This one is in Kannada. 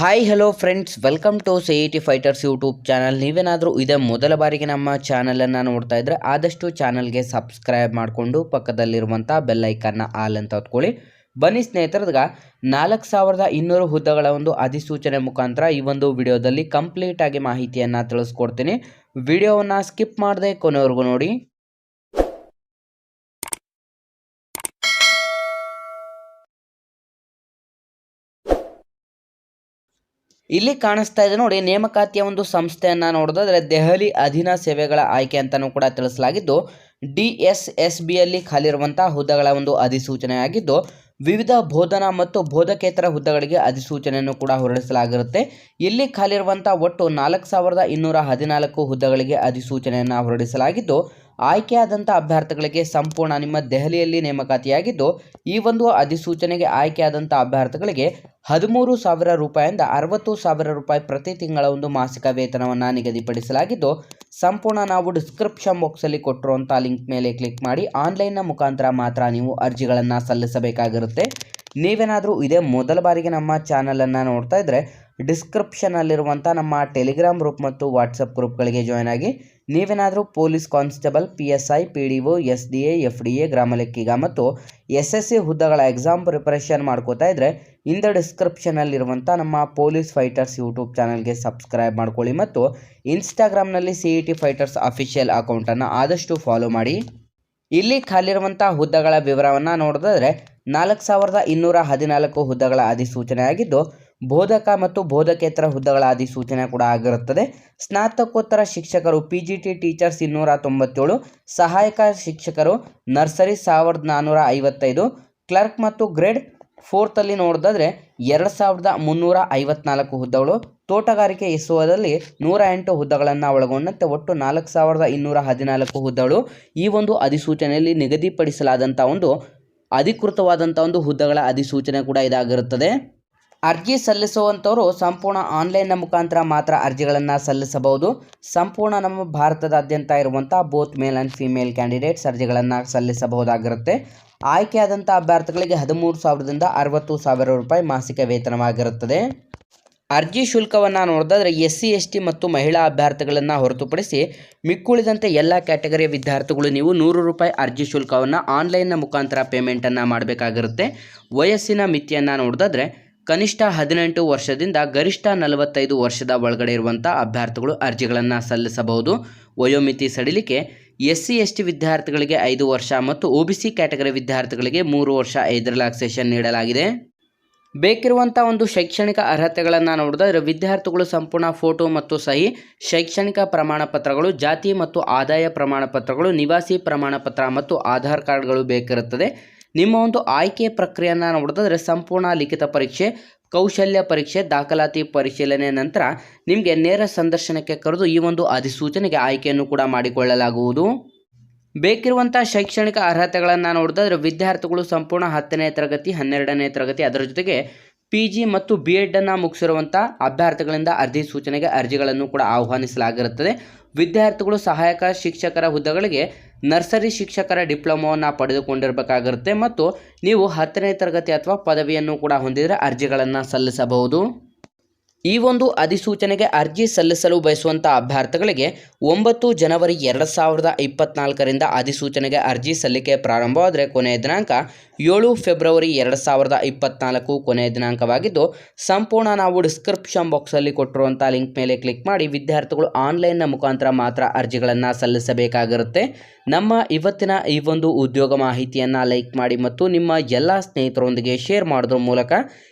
Hi hello friends welcome to C E T fighters YouTube channel ನೀವೇನಾದರೂ ಇದೇ ಮೊದಲ ಬಾರಿಗೆ ನಮ್ಮ ಚಾನಲನ್ನು ನೋಡ್ತಾ ಇದ್ದರೆ ಆದಷ್ಟು ಚಾನಲ್ಗೆ ಸಬ್ಸ್ಕ್ರೈಬ್ ಮಾಡಿಕೊಂಡು ಪಕ್ಕದಲ್ಲಿರುವಂಥ ಬೆಲ್ಲೈಕನ್ನ ಆಲ್ ಅಂತ ಹೊತ್ಕೊಳ್ಳಿ. ಬನ್ನಿ ಸ್ನೇಹಿತರದಾಗ ನಾಲ್ಕು ಸಾವಿರದ ಇನ್ನೂರು ಹುದ್ದೆಗಳ ಒಂದು ಅಧಿಸೂಚನೆ ಮುಖಾಂತರ ಈ ಒಂದು ವಿಡಿಯೋದಲ್ಲಿ ಕಂಪ್ಲೀಟಾಗಿ ಮಾಹಿತಿಯನ್ನು ತಿಳಿಸ್ಕೊಡ್ತೀನಿ. ವಿಡಿಯೋವನ್ನು ಸ್ಕಿಪ್ ಮಾಡದೆ ಕೊನೆವರೆಗೂ ನೋಡಿ. ಇಲ್ಲಿ ಕಾಣಿಸ್ತಾ ಇದೆ ನೋಡಿ, ನೇಮಕಾತಿಯ ಒಂದು ಸಂಸ್ಥೆಯನ್ನು ನೋಡೋದಾದ್ರೆ ದೆಹಲಿ ಅಧೀನ ಸೇವೆಗಳ ಆಯ್ಕೆ ಅಂತಲೂ ಕೂಡ ತಿಳಿಸಲಾಗಿದ್ದು, ಡಿ ಎಸ್ ಎಸ್ ಬಿಯಲ್ಲಿ ಖಾಲಿರುವಂತಹ ಹುದ್ದೆಗಳ ಒಂದು ಅಧಿಸೂಚನೆಯಾಗಿದ್ದು, ವಿವಿಧ ಬೋಧನಾ ಮತ್ತು ಬೋಧಕೇತರ ಹುದ್ದೆಗಳಿಗೆ ಅಧಿಸೂಚನೆಯನ್ನು ಕೂಡ ಹೊರಡಿಸಲಾಗಿರುತ್ತೆ. ಇಲ್ಲಿ ಖಾಲಿರುವಂಥ ಒಟ್ಟು ನಾಲ್ಕು ಸಾವಿರದ ಇನ್ನೂರ ಹದಿನಾಲ್ಕು ಹುದ್ದೆಗಳಿಗೆ ಅಧಿಸೂಚನೆಯನ್ನು ಹೊರಡಿಸಲಾಗಿದ್ದು ಆಯ್ಕೆಯಾದಂಥ ಅಭ್ಯರ್ಥಿಗಳಿಗೆ ಸಂಪೂರ್ಣ ನಿಮ್ಮ ದೆಹಲಿಯಲ್ಲಿ ನೇಮಕಾತಿಯಾಗಿದ್ದು, ಈ ಒಂದು ಅಧಿಸೂಚನೆಗೆ ಆಯ್ಕೆಯಾದಂಥ ಅಭ್ಯರ್ಥಿಗಳಿಗೆ ಹದಿಮೂರು ಸಾವಿರ ರೂಪಾಯಿಂದ ಅರವತ್ತು ಸಾವಿರ ರೂಪಾಯಿ ಪ್ರತಿ ತಿಂಗಳ ಒಂದು ಮಾಸಿಕ ವೇತನವನ್ನು ನಿಗದಿಪಡಿಸಲಾಗಿದ್ದು, ಸಂಪೂರ್ಣ ನಾವು ಡಿಸ್ಕ್ರಿಪ್ಷನ್ ಬಾಕ್ಸಲ್ಲಿ ಕೊಟ್ಟಿರುವಂಥ ಲಿಂಕ್ ಮೇಲೆ ಕ್ಲಿಕ್ ಮಾಡಿ, ಆನ್ಲೈನ್ನ ಮುಖಾಂತರ ಮಾತ್ರ ನೀವು ಅರ್ಜಿಗಳನ್ನು ಸಲ್ಲಿಸಬೇಕಾಗಿರುತ್ತೆ. ನೀವೇನಾದರೂ ಇದೇ ಮೊದಲ ಬಾರಿಗೆ ನಮ್ಮ ಚಾನಲನ್ನು ನೋಡ್ತಾ ಇದ್ದರೆ ಡಿಸ್ಕ್ರಿಪ್ಷನಲ್ಲಿರುವಂಥ ನಮ್ಮ ಟೆಲಿಗ್ರಾಮ್ ಗ್ರೂಪ್ ಮತ್ತು ವಾಟ್ಸಪ್ ಗ್ರೂಪ್ಗಳಿಗೆ ಜಾಯ್ನ್ ಆಗಿ ನೀವೇನಾದರೂ police constable, P S I, P D O, S D A, F D A, ಗ್ರಾಮ ಲೆಕ್ಕಿಗ ಮತ್ತು ಎಸ್ ಎಸ್ ಸಿ ಹುದ್ದೆಗಳ ಎಕ್ಸಾಮ್ ಪ್ರಿಪರೇಷನ್ ಮಾಡ್ಕೋತಾ ಇದ್ದರೆ ಇಂದ ಡಿಸ್ಕ್ರಿಪ್ಷನಲ್ಲಿರುವಂಥ ನಮ್ಮ ಪೊಲೀಸ್ ಫೈಟರ್ಸ್ ಯೂಟ್ಯೂಬ್ ಚಾನಲ್ಗೆ ಸಬ್ಸ್ಕ್ರೈಬ್ ಮಾಡ್ಕೊಳ್ಳಿ ಮತ್ತು ಇನ್ಸ್ಟಾಗ್ರಾಮ್ನಲ್ಲಿ C E T fighters official ಅಕೌಂಟನ್ನು ಆದಷ್ಟು ಫಾಲೋ ಮಾಡಿ. ಇಲ್ಲಿ ಖಾಲಿರುವಂಥ ಹುದ್ದೆಗಳ ವಿವರವನ್ನು ನೋಡೋದಾದರೆ ನಾಲ್ಕು ಸಾವಿರದ ಇನ್ನೂರ ಹದಿನಾಲ್ಕು ಹುದ್ದೆಗಳ ಅಧಿಸೂಚನೆ ಆಗಿದ್ದು ಬೋಧಕ ಮತ್ತು ಬೋಧಕೇತರ ಹುದ್ದೆಗಳ ಅಧಿಸೂಚನೆ ಕೂಡ ಆಗಿರುತ್ತದೆ. ಸ್ನಾತಕೋತ್ತರ ಶಿಕ್ಷಕರು ಪಿ ಜಿ ಟಿ ಟೀಚರ್ಸ್ ಇನ್ನೂರ ತೊಂಬತ್ತೇಳು, ಸಹಾಯಕ ಶಿಕ್ಷಕರು ನರ್ಸರಿ ಸಾವಿರದ ನಾನ್ನೂರ ಐವತ್ತೈದು ಕ್ಲರ್ಕ್ ಮತ್ತು ಗ್ರೇಡ್ ಫೋರ್ತಲ್ಲಿ ನೋಡಿದ್ರೆ ಎರಡು ಸಾವಿರದ ಮುನ್ನೂರ ಐವತ್ನಾಲ್ಕು ಹುದ್ದೆಗಳು, ತೋಟಗಾರಿಕೆ ಇಸುವದಲ್ಲಿ ನೂರ ಎಂಟು ಹುದ್ದೆಗಳನ್ನು ಒಳಗೊಂಡಂತೆ ಒಟ್ಟು ನಾಲ್ಕು ಸಾವಿರದ ಇನ್ನೂರ ಹದಿನಾಲ್ಕು ಹುದ್ದೆಗಳು ಈ ಒಂದು ಅಧಿಸೂಚನೆಯಲ್ಲಿ ನಿಗದಿಪಡಿಸಲಾದಂಥ ಒಂದು ಅಧಿಕೃತವಾದಂಥ ಒಂದು ಹುದ್ದೆಗಳ ಅಧಿಸೂಚನೆ ಕೂಡ ಇದಾಗಿರುತ್ತದೆ. ಅರ್ಜಿ ಸಲ್ಲಿಸುವಂಥವರು ಸಂಪೂರ್ಣ ಆನ್ಲೈನ್ನ ಮುಖಾಂತರ ಮಾತ್ರ ಅರ್ಜಿಗಳನ್ನು ಸಲ್ಲಿಸಬಹುದು. ಸಂಪೂರ್ಣ ನಮ್ಮ ಭಾರತದಾದ್ಯಂತ ಇರುವಂಥ both male and female candidates ಅರ್ಜಿಗಳನ್ನು ಸಲ್ಲಿಸಬಹುದಾಗಿರುತ್ತೆ. ಆಯ್ಕೆಯಾದಂಥ ಅಭ್ಯರ್ಥಿಗಳಿಗೆ ಹದಿಮೂರು ಸಾವಿರದಿಂದ ಅರವತ್ತು ಸಾವಿರ ರೂಪಾಯಿ ಮಾಸಿಕ ವೇತನವಾಗಿರುತ್ತದೆ. ಅರ್ಜಿ ಶುಲ್ಕವನ್ನು ನೋಡಿದ್ರೆ ಎಸ್ ಸಿ ಎಸ್ ಟಿ ಮತ್ತು ಮಹಿಳಾ ಅಭ್ಯರ್ಥಿಗಳನ್ನು ಹೊರತುಪಡಿಸಿ ಮಿಕ್ಕುಳಿದಂತೆ ಎಲ್ಲ ಕ್ಯಾಟಗರಿಯ ವಿದ್ಯಾರ್ಥಿಗಳು ನೀವು ನೂರು ರೂಪಾಯಿ ಅರ್ಜಿ ಶುಲ್ಕವನ್ನು ಆನ್ಲೈನ್ನ ಮುಖಾಂತರ ಪೇಮೆಂಟನ್ನು ಮಾಡಬೇಕಾಗಿರುತ್ತೆ. ವಯಸ್ಸಿನ ಮಿತಿಯನ್ನು ನೋಡಿದ್ರೆ ಕನಿಷ್ಠ ಹದಿನೆಂಟು ವರ್ಷದಿಂದ ಗರಿಷ್ಠ ನಲವತ್ತೈದು ವರ್ಷದ ಒಳಗಡೆ ಇರುವಂಥ ಅಭ್ಯರ್ಥಿಗಳು ಅರ್ಜಿಗಳನ್ನು ಸಲ್ಲಿಸಬಹುದು. ವಯೋಮಿತಿ ಸಡಿಲಿಕೆ ಎಸ್ ಸಿ ಎಸ್ ಟಿ ವಿದ್ಯಾರ್ಥಿಗಳಿಗೆ ಐದು ವರ್ಷ ಮತ್ತು ಒ ಬಿ ಸಿ ಕ್ಯಾಟಗರಿ ವಿದ್ಯಾರ್ಥಿಗಳಿಗೆ ಮೂರು ವರ್ಷ ಐದು ರಿಲ್ಯಾಕ್ಸೇಷನ್ ನೀಡಲಾಗಿದೆ. ಬೇಕಿರುವಂಥ ಒಂದು ಶೈಕ್ಷಣಿಕ ಅರ್ಹತೆಗಳನ್ನು ನೋಡಿದ್ರೆ ವಿದ್ಯಾರ್ಥಿಗಳು ಸಂಪೂರ್ಣ ಫೋಟೋ ಮತ್ತು ಸಹಿ, ಶೈಕ್ಷಣಿಕ ಪ್ರಮಾಣ ಪತ್ರಗಳು ಜಾತಿ ಮತ್ತು ಆದಾಯ ಪ್ರಮಾಣ ಪತ್ರಗಳು ನಿವಾಸಿ ಪ್ರಮಾಣ ಪತ್ರ ಮತ್ತು ಆಧಾರ್ ಕಾರ್ಡ್ಗಳು ಬೇಕಿರುತ್ತದೆ. ನಿಮ್ಮ ಒಂದು ಆಯ್ಕೆ ಪ್ರಕ್ರಿಯೆಯನ್ನು ನೋಡೋದಾದರೆ ಸಂಪೂರ್ಣ ಲಿಖಿತ ಪರೀಕ್ಷೆ, ಕೌಶಲ್ಯ ಪರೀಕ್ಷೆ, ದಾಖಲಾತಿ ಪರಿಶೀಲನೆ ನಂತರ ನಿಮಗೆ ನೇರ ಸಂದರ್ಶನಕ್ಕೆ ಕರೆದು ಈ ಒಂದು ಅಧಿಸೂಚನೆಗೆ ಆಯ್ಕೆಯನ್ನು ಕೂಡ ಮಾಡಿಕೊಳ್ಳಲಾಗುವುದು. ಬೇಕಿರುವಂಥ ಶೈಕ್ಷಣಿಕ ಅರ್ಹತೆಗಳನ್ನು ನೋಡಿದ್ರೆ ವಿದ್ಯಾರ್ಥಿಗಳು ಸಂಪೂರ್ಣ ಹತ್ತನೇ ತರಗತಿ, ಹನ್ನೆರಡನೇ ತರಗತಿ ಅದರ ಜೊತೆಗೆ ಪಿ ಜಿ ಮತ್ತು ಬಿ ಎಡನ್ನು ಮುಗಿಸಿರುವಂಥ ಅಭ್ಯರ್ಥಿಗಳಿಂದ ಅರ್ಜಿ ಸೂಚನೆಗೆ ಅರ್ಜಿಗಳನ್ನು ಕೂಡ ಆಹ್ವಾನಿಸಲಾಗಿರುತ್ತದೆ. ವಿದ್ಯಾರ್ಥಿಗಳು, ಸಹಾಯಕ ಶಿಕ್ಷಕರ ಹುದ್ದೆಗಳಿಗೆ ನರ್ಸರಿ ಶಿಕ್ಷಕರ ಡಿಪ್ಲೊಮೋವನ್ನು ಪಡೆದುಕೊಂಡಿರಬೇಕಾಗಿರುತ್ತೆ ಮತ್ತು ನೀವು ಹತ್ತನೇ ತರಗತಿ ಅಥವಾ ಪದವಿಯನ್ನು ಕೂಡ ಹೊಂದಿದರೆ ಅರ್ಜಿಗಳನ್ನು ಸಲ್ಲಿಸಬಹುದು. ಈ ಒಂದು ಅಧಿಸೂಚನೆಗೆ ಅರ್ಜಿ ಸಲ್ಲಿಸಲು ಬಯಸುವಂಥ ಅಭ್ಯರ್ಥಿಗಳಿಗೆ ಒಂಬತ್ತು ಜನವರಿ ಎರಡು ಸಾವಿರದ ಇಪ್ಪತ್ನಾಲ್ಕರಿಂದ ಅಧಿಸೂಚನೆಗೆ ಅರ್ಜಿ ಸಲ್ಲಿಕೆ ಪ್ರಾರಂಭವಾದರೆ ಕೊನೆಯ ದಿನಾಂಕ ಏಳು ಫೆಬ್ರವರಿ ಎರಡು ಸಾವಿರದ ಇಪ್ಪತ್ನಾಲ್ಕು ಕೊನೆಯ ದಿನಾಂಕವಾಗಿದ್ದು, ಸಂಪೂರ್ಣ ನಾವು ಡಿಸ್ಕ್ರಿಪ್ಷನ್ ಬಾಕ್ಸಲ್ಲಿ ಕೊಟ್ಟಿರುವಂಥ ಲಿಂಕ್ ಮೇಲೆ ಕ್ಲಿಕ್ ಮಾಡಿ ವಿದ್ಯಾರ್ಥಿಗಳು ಆನ್ಲೈನ್ನ ಮುಖಾಂತರ ಮಾತ್ರ ಅರ್ಜಿಗಳನ್ನು ಸಲ್ಲಿಸಬೇಕಾಗಿರುತ್ತೆ. ನಮ್ಮ ಇವತ್ತಿನ ಈ ಒಂದು ಉದ್ಯೋಗ ಮಾಹಿತಿಯನ್ನು ಲೈಕ್ ಮಾಡಿ ಮತ್ತು ನಿಮ್ಮ ಎಲ್ಲ ಸ್ನೇಹಿತರೊಂದಿಗೆ ಶೇರ್ ಮಾಡೋದ್ರ ಮೂಲಕ